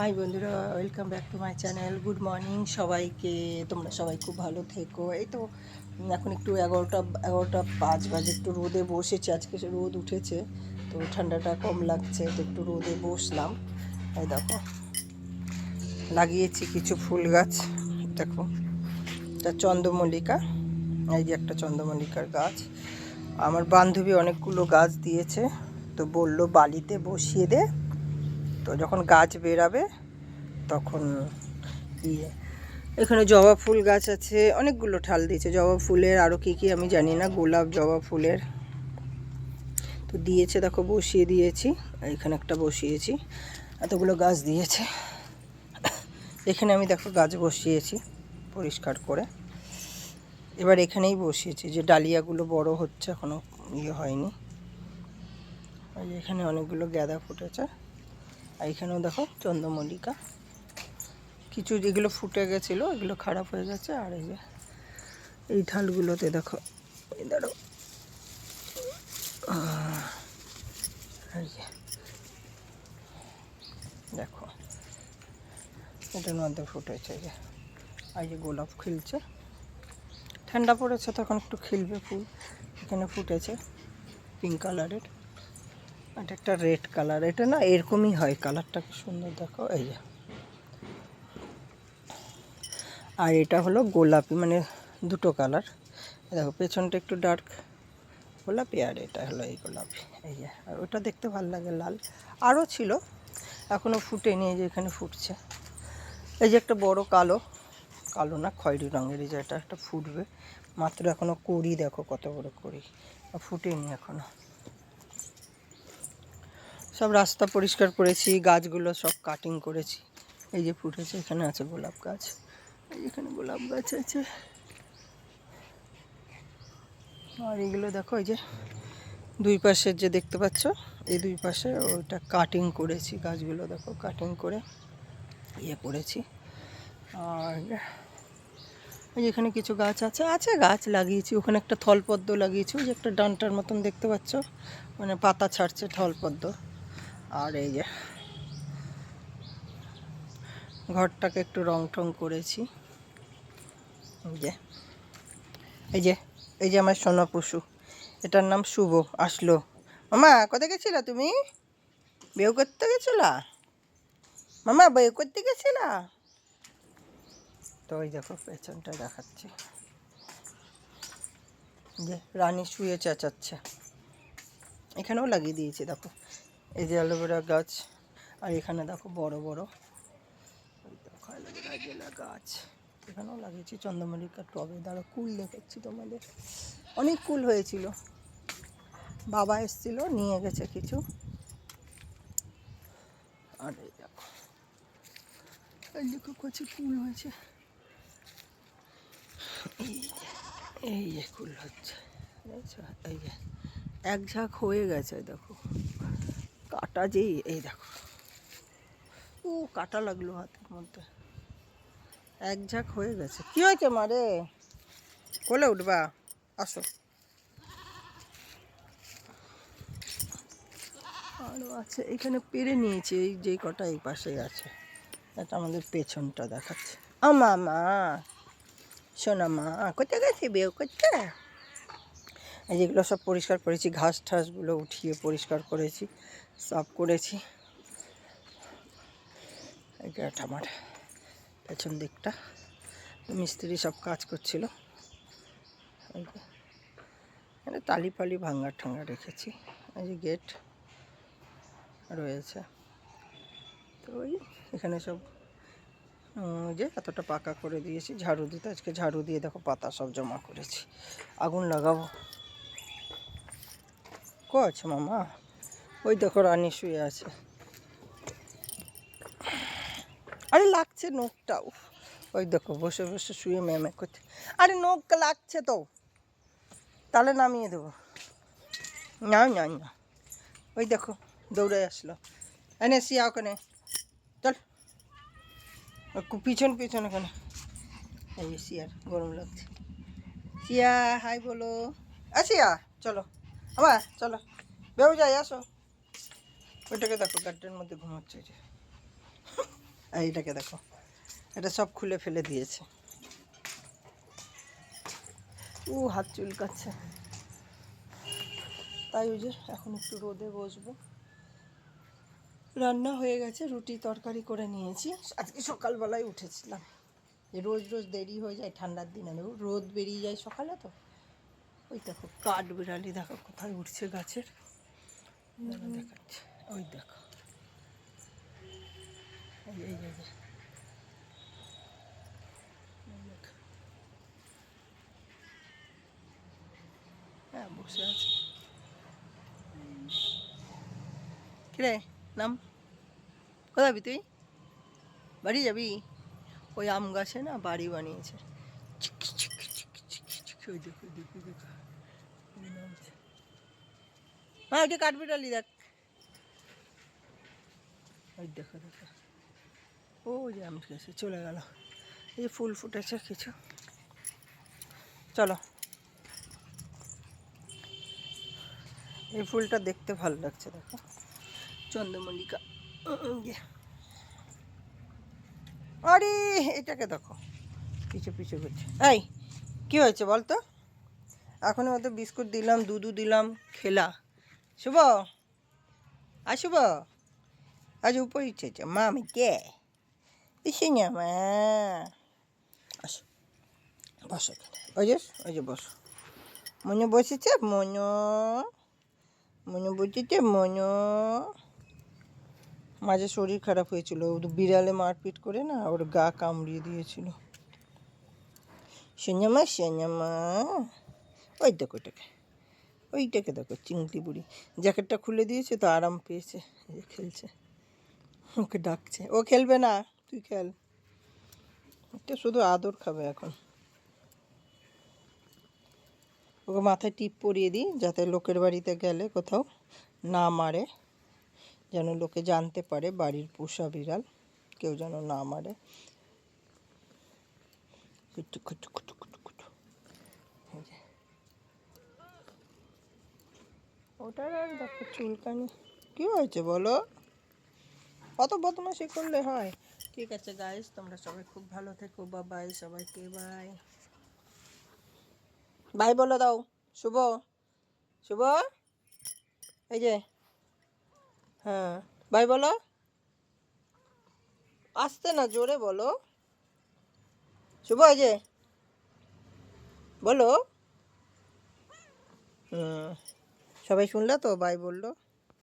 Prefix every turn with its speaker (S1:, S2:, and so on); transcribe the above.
S1: High বন্ধুরা welcome back to my channel good morning সবাইকে। তোমরা সবাই খুব ভালো থেকো। এই তো এখন একটু এগারোটা এগারোটা পাঁচ বাজে, একটু রোদে বসেছি। আজকে রোদ উঠেছে, তো ঠান্ডাটা কম লাগছে, তো একটু রোদে বসলাম। এই দেখো, লাগিয়েছি কিছু ফুল গাছ। দেখো, এটা চন্দ্রমল্লিকা। এই যে একটা চন্দ্রমল্লিকার গাছ। আমার বান্ধবী অনেকগুলো গাছ দিয়েছে, তো বলল বালিতে বসিয়ে দে। তো যখন গাছ বেরাবে, তখন ইয়ে এখানে জবা ফুল গাছ আছে, অনেকগুলো ঠাল দিয়েছে। জবা ফুলের আরও কী কী আমি জানি না, গোলাপ জবা ফুলের। তো দিয়েছে, দেখো, বসিয়ে দিয়েছি। এখানে একটা বসিয়েছি। এতগুলো গাছ দিয়েছে। এখানে আমি, দেখো, গাছ বসিয়েছি পরিষ্কার করে। এবার এখানেই বসিয়েছি। যে ডালিয়াগুলো বড় হচ্ছে এখনও ইয়ে হয়নি। এখানে অনেকগুলো গ্যাদা ফুটেছে। আর এখানেও দেখো চন্দ্রমল্লিকা। কিছু যেগুলো ফুটে গেছিল, এগুলো খারাপ হয়ে গেছে, আর এই যে এই ঢালগুলোতে দেখো, এই ধরো। দেখো, এটার মধ্যে ফুটেছে যে, আর যে গোলাপ খিলছে। ঠান্ডা পড়েছে, তখন একটু খিলবে ফুল, এখানে ফুটেছে পিঙ্ক কালারের এটা একটা রেড কালার, এটা না এরকমই হয়, কালারটা কি সুন্দর দেখো, এই যে। আর এটা হলো গোলাপি মানে দুটো কালার। দেখো, পেছনটা একটু ডার্ক গোলাপি আর এটা হলো এই গোলাপি, এই যে। আর ওটা দেখতে ভালো লাগে, লাল। আরও ছিল এখনও ফুটেনি, এই যে এখানে ফুটছে। এই যে একটা বড় কালো কালো না, খয়েরি রঙের, এই যে এটা একটা ফুটবে। মাত্র এখনও করি দেখো কত বড় করি ফুটেনি এখনও সব রাস্তা পরিষ্কার করেছি, গাছগুলো সব কাটিং করেছি। এই যে ফুটেছে, এখানে আছে গোলাপ গাছ। এই এখানে গোলাপ গাছ আছে। আর এগুলো দেখো, এই যে দুই পাশের যে দেখতে পাচ্ছ, এই দুই পাশে ওইটা কাটিং করেছি, গাছগুলো দেখো কাটিং করে ইয়ে করেছি আর এই যে এখানে কিছু গাছ আছে আছে গাছ লাগিয়েছি। ওখানে একটা থলপদ্ম লাগিয়েছি, ওই যে একটা ডান্টার মতন দেখতে পাচ্ছ মানে পাতা ছাড়ছে থলপদ্ম। আর এই যে ঘরটাকে একটু রং টং করেছি যে, এই যে এই যে আমার সোনা পশু এটার নাম শুভ, আসলো। মামা, কোথায় গেছিলা তুমি? বেউ করতে গেছিলা? মামা বেউ করতে গেছিলা? তো ওই দেখো, পেছনটা দেখাচ্ছি। যে, রানী শুয়ে চেঁচাচ্ছে। এখানেও লাগিয়ে দিয়েছি, দেখো। এই যে অ্যালোভেরা গাছ আর এখানে দেখো বড় বড় গাছ। এখানেও লাগিয়েছি চন্দ্রমল্লিকা টবে। দাঁড়া কুল দেখাচ্ছি তোমাদের। অনেক কুল হয়েছিল। বাবা এসেছিল নিয়ে গেছে কিছু। আর এই দেখো এই দেখো কচি কুল হয়েছে। এই যে, কুল হচ্ছে। এই যে এক ঝাঁক হয়ে গেছে দেখো। কাটা যেই এই দেখো। ও, কাটা লাগল হাতের মধ্যে। এক ঝাঁক হয়ে গেছে। কি হয়েছে মারে কোলে উঠবা। আসো। আরও আছে, এখানে পেরে নিয়েছি, এই যে কটা এই পাশেই আছে। এটা আমাদের পেছনটা দেখাচ্ছে। আমা মা শোনা মা, কোথায় গেছি বিয়ে করতে? যেগুলো সব পরিষ্কার করেছি, ঘাস ঠাসগুলো উঠিয়ে পরিষ্কার করেছি। সাফ করেছি। এটা আমার পেছন দিকটা। মিস্ত্রি সব কাজ করছিল। তালি পালি ভাঙ্গা ঠাঙ্গা রেখেছি। এই যে গেট রয়েছে। তো ওই এখানে সব যে এতটা পাকা করে দিয়েছি। ঝাড়ু দিতে, আজকে ঝাড়ু দিয়ে দেখো পাতা সব জমা করেছি। আগুন লাগাবো। কো আছে মামা? ওই দেখো রানী শুয়ে আছে। আরে, লাগছে নখটা, উফ। ওই দেখো, বসে বসে শুয়ে ম্যামে করছে। আরে, নখ লাগছে তো। তাহলে নামিয়ে দেবো। না না না ওই দেখো, দৌড়ে আসলো। এনে সিয়া ওখানে। চল। পিছন পিছন ওখানে। এই সিয়ার গরম লাগছে। সিয়া হাই বলো। আসিয়া চলো। আমার চলো। বেউ যাই আসো ওইটাকে দেখো, গাড্ডের মধ্যে ঘুমাচ্ছে যে। এইটাকে দেখো, এটা সব খুলে ফেলে দিয়েছে। ও হাত চুলকাচ্ছে। তাই ওই যে এখন একটু রোদে বসবো। রান্না হয়ে গেছে, রুটি তরকারি করে নিয়েছি। আজকে সকালবেলায় উঠেছিলাম। রোজ রোজ দেরি হয়ে যায়, ঠান্ডার দিনে রোদ বেরিয়ে যায় সকালে তো। ওই দেখো কাঠ বিড়ালি দেখো, কোথায় উঠছে গাছের। দেখাচ্ছে। ওই দেখো। হ্যাঁ বসে আছে। কিরে, নাম? কোথায় যাবি তুই? বাড়ি যাবি? ওই আম গাছে না বাড়ি বানিয়েছে। চিকি চিকি চিকি চিকি চিকি ওই দেখো। ওই দেখো দেখো। ও, যে আম গাছে চলে গেল। এই ফুল ফুটেছে কিছু। চলো। এই ফুলটা দেখতে ভালো লাগছে, দেখো। চন্দ্রমল্লিকা ইয়ে। আরে, এটাকে দেখো। পিছু পিছু করছে এই, কি হয়েছে বল তো? এখন ওদের বিস্কুট দিলাম দুধু দিলাম, খেলা। শুভ? আর শুভ। আজ উপরে ইচ্ছে মা আমি কে এসে না মা আসো বসো এখানে। ওই যে ওই যে বসো মনে বসেছে মনো মনে বসেছে মনো মাঝে শরীর খারাপ হয়েছিল বিড়ালে মারপিট করে না, ওর গা কামড়িয়ে দিয়েছিল। সেঞ্জামা সেঞ্জামা ওই দেখো ওটাকে ওইটাকে দেখো, চিংড়ি বুড়ি। জ্যাকেটটা খুলে দিয়েছে, তো আরাম পেয়েছে, খেলছে। ওকে ডাকছে। ও খেলবে না? তুই খেল। এটা শুধু আদর খাবে এখন। ওকে মাথায় টিপ পরিয়ে দিই, যাতে লোকের বাড়িতে গেলে কোথাও না মারে, যেন লোকে জানতে পারে বাড়ির পোষা বিড়াল, কেউ যেন না মারে। কুটু কুটু কুটু। ওটার আর দেখো চুলকানি। কি হয়েছে বলো? অত বদমাশি করলে হয়? ঠিক আছে গাইস তোমরা সবাই খুব ভালো থেকো বা বাই সবাইকে বাই বাই বলে দাও শুভ। শুভ? এই যে। হ্যাঁ বাই বলো। আসতে না জোরে বলো। শুভ এই যে। বলো। হুম সবাই শুনলে তো বাই বলল।